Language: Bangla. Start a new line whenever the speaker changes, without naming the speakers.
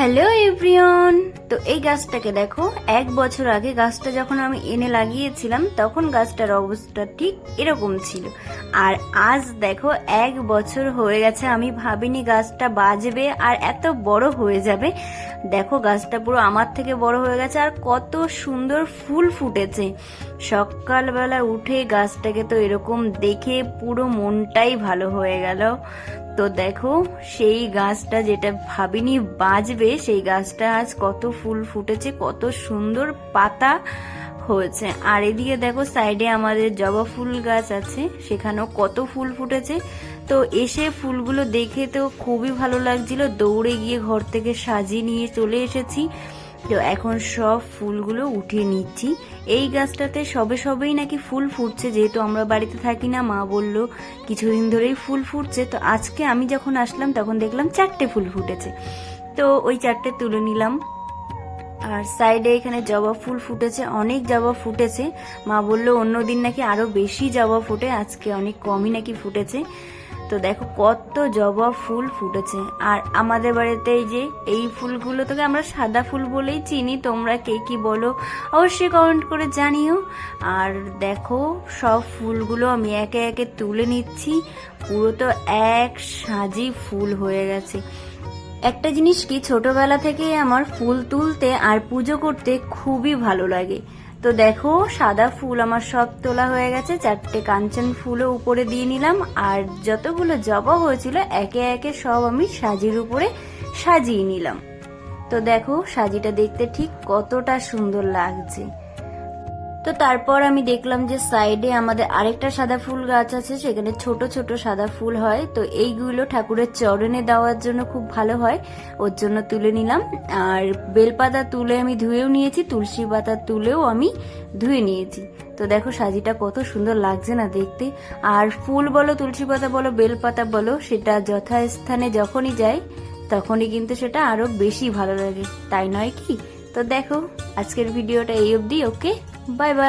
হ্যালো এভরিওন তো এই গাছটাকে দেখো, এক বছর আগে গাছটা যখন আমি এনে লাগিয়েছিলাম, তখন গাছটার অবস্থা ঠিক এরকম ছিল। আর আজ দেখো, এক বছর হয়ে গেছে, আমি ভাবিনি গাছটা বাজবে আর এত বড় হয়ে যাবে। দেখো, গাছটা পুরো আমার থেকে বড় হয়ে গেছে আর কত সুন্দর ফুল ফুটেছে। সকালবেলা উঠে গাছটাকে তো এরকম দেখে পুরো মনটাই ভালো হয়ে গেল। তো দেখো, সেই গাছটা যেটা ভাবিনি বাজবে সেই গাছটা আজ কত ফুল ফুটেছে, কত সুন্দর পাতা হয়েছে। আর এদিকে দেখো সাইডে আমাদের জবা ফুল গাছ আছে, সেখানেও কত ফুল ফুটেছে। তো এসে ফুলগুলো দেখে তো খুবই ভালো লাগছিল। দৌড়ে গিয়ে ঘর থেকে সাজিয়ে নিয়ে চলে এসেছি। তো এখন সব ফুলগুলো উঠিয়ে নিচ্ছি। এই গাছটাতে সবে সবেই নাকি ফুল ফুটছে, যেহেতু আমরা বাড়িতে থাকি না, মা বলল কিছুদিন ধরেই ফুল ফুটছে। তো আজকে আমি যখন আসলাম, তখন দেখলাম চারটে ফুল ফুটেছে। তো ওই চারটে তুলে নিলাম। আর সাইডে এখানে জবা ফুল ফুটেছে, অনেক জবা ফুটেছে। মা বলল অন্যদিন নাকি আরও বেশি জবা ফুটে, আজকে অনেক কমই নাকি ফুটেছে। তো দেখো কত জবা ফুল ফুটেছে। আর আমাদের বাড়িতে এই যে এই ফুলগুলো তোকে আমরা সাদা ফুল বলেই চিনি, তোমরা কে কি বলো অবশ্যই কমেন্ট করে জানিও। আর দেখো, সব ফুলগুলো আমি একে একে তুলে নিচ্ছি, পুরো তো এক সাজি ফুল হয়ে গেছে। একটা জিনিস কি, ছোটবেলা থেকে আমার ফুল তুলতে আর পুজো করতে খুবই ভালো লাগে। তো দেখো, সাদা ফুল আমার সব তোলা হয়ে গেছে, চারটে কাঞ্চন ফুলও উপরে দিয়ে নিলাম, আর যতগুলো জবা হয়েছিল, একে একে সব আমি সাজির উপরে সাজিয়ে নিলাম। তো দেখো, সাজিটা দেখতে ঠিক কতটা সুন্দর লাগছে। তো তারপর আমি দেখলাম যে সাইডে আমাদের আরেকটা সাদা ফুল গাছ আছে, সেখানে ছোট ছোট সাদা ফুল হয়। তো এইগুলো ঠাকুরের চরণে দেওয়ার জন্য খুব ভালো হয়, ওর জন্য তুলে নিলাম। আর বেলপাতা তুলে আমি ধুয়েও নিয়েছি, তুলসী পাতা তুলেও আমি ধুয়ে নিয়েছি। তো দেখো সাজিটা কত সুন্দর লাগছে না দেখতে। আর ফুল বলো, তুলসী পাতা বলো, বেলপাতা বলো, সেটা যথাস্থানে যখনই যায়, তখনই কিন্তু সেটা আরও বেশি ভালো লাগে। তাই নয় কি? তো দেখো, আজকের ভিডিওটা এই অবধি, ওকে? Bye bye